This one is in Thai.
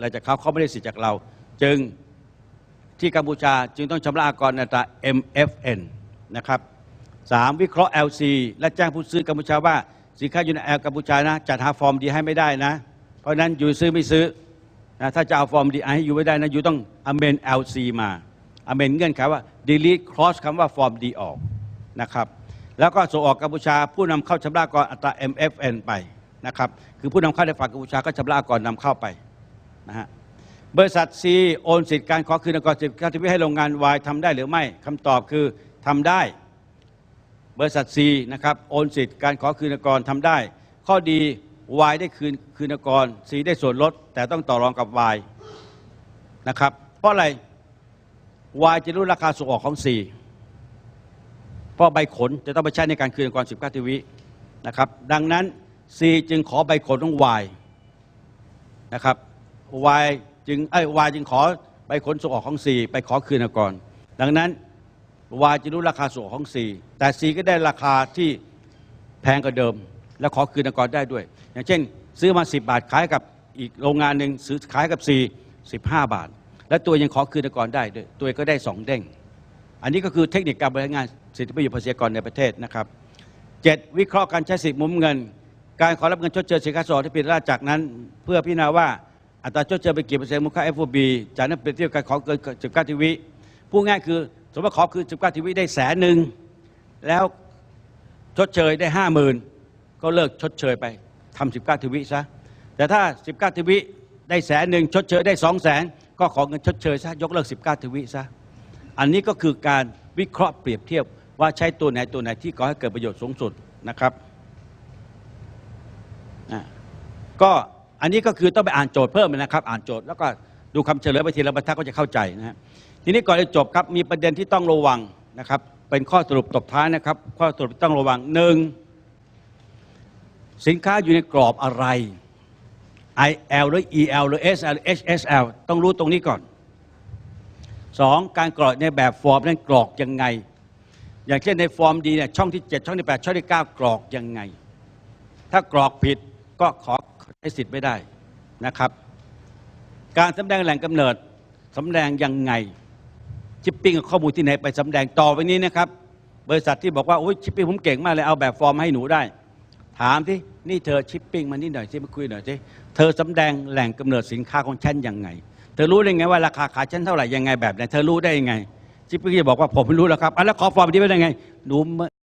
อะไรจากเขาเขาไม่ได้สิทธิ์จากเรา จึงที่กัมพูชาจึงต้องชำระอากรในอัตรา MFN นะครับสามวิเคราะห์ LC และแจ้งผู้ซื้อกัมพูชาว่า สินค้าอยู่ในแอลกัมพูชานะจัดหาฟอร์มดีให้ไม่ได้นะ เพราะนั้นอยู่ซื้อไม่ซื้อนะถ้าจะเอาฟอร์มดีให้อยู่ไม่ได้นะอยู่ต้อง amend LC มา amend เงื่อนไขว่า delete clause คำว่าฟอร์มดีออกนะครับแล้วก็ส่งออกกัมพูชา ผู้นำเข้าชำระก่อนอัตรา MFN ไปนะครับคือผู้นำเข้าในฝั่งกัมพูชาก็ชำระก่อนนำเข้าไป นะฮะบริษัท C โอนสิทธิการขอคืนอากรสิทธิการที่ให้โรงงาน Y ทำได้หรือไม่คำตอบคือทำได้ บริษัท C นะครับโอนสิทธิการขอคืนอากรทำได้ ข้อดี Y ได้คืนคืนอากร C ได้ส่วนลด แต่ต้องต่อรองกับ Y นะครับเพราะอะไร Y จะรู้ราคาส่งออกของ C เพราะใบขนจะต้องไปใช้ในการคืนอากร19ทีวินะครับดังนั้น C จึงขอใบขนของ Y นะครับ Y จึงไอ้ Y จึงขอใบขนส่งออกของ C ไปขอคืนอากรดังนั้น Y จะรู้ราคาส่งออกของ C แต่ C ก็ได้ราคาที่แพงกว่าเดิม และขอคืนอากรได้ด้วย อย่างเช่น ซื้อมา 10 บาทขายกับอีกโรงงานหนึ่งซื้อขายกับ C 15 บาท และตัวยังขอคืนอากรได้ด้วยตัวก็ได้2เด้ง อันนี้ก็คือเทคนิคการบริหารงานสิทธิประโยชน์ภาษีกรในประเทศนะครับ 7. วิเคราะห์การใช้สิทธิหมุนเงิน การขอรับเงินชดเชยสินค้าส่งอที่ผิดพลาดจากนั้น เพื่อพิจารณาว่า อัตราชดเชยไปกี่เปอร์เซ็นต์มูลค่า FOB จากนั้นเปรียบเทียบการขอเกิน19ทีวิพูดง่ายคือสมมติว่าขอคือ19ทีวิได้แสนหนึ่งแล้วชดเชยได้ห้าหมื่นก็เลิกชดเชยไปทำ19ทีวิซะแต่ถ้า19ทีวิได้แสนหนึ่งชดเชยได้2 0 0แสนก็ขอเงินชดเชยซะยกเลิก19ทีวิซะอันนี้ก็คือการวิเคราะห์เปรียบเทียบว่าใช้ตัวไหนตัวไหนที่ก่อให้เกิดประโยชน์สูงสุดนะครับอะก็ อันนี้ก็คือต้องไปอ่านโจทย์เพิ่มนะครับ อ่านโจทย์แล้วก็ดูคำเฉลยไปทีละบรรทัดก็จะเข้าใจนะฮะทีนี้ก่อนจะจบครับมีประเด็นที่ต้องระวังนะครับ เป็นข้อสรุปตบท้ายนะครับ ข้อสรุปที่ต้องระวังหนึ่งสินค้าอยู่ในกรอบอะไร IL หรือ EL หรือ SL หรือ HSL ต้องรู้ตรงนี้ก่อนสองการกรอกในแบบฟอร์มนั้นกรอกยังไง อย่างเช่นในฟอร์มดีเนี่ยช่องที่ 7 ช่องที่ 8 ช่องที่ 9 กรอกยังไง ถ้ากรอกผิดก็ขอ ใช้สิทธิ์ไม่ได้นะครับ การสำแดงแหล่งกำเนิดสำแดงยังไงชิปปิ้งข้อมูลที่ไหนไปสำแดงต่อไปนี้นะครับ บริษัทที่บอกว่าโอ้ยชิปปิ้งผมเก่งมากเลยเอาแบบฟอร์มให้หนูได้ ถามที่นี่เธอชิปปิ้งมานี่หน่อยสิมาคุยหน่อยสิเธอสำแดงแหล่งกำเนิดสินค้าของฉันยังไง เธอรู้ได้ไงว่าราคาขายฉันเท่าไหร่ยังไงแบบไหนเธอรู้ได้ยังไงชิปปิ้งจะบอกว่าผมไม่รู้แล้วครับอะแล้วขอฟอร์มนี้ไว้ได้ไงหนู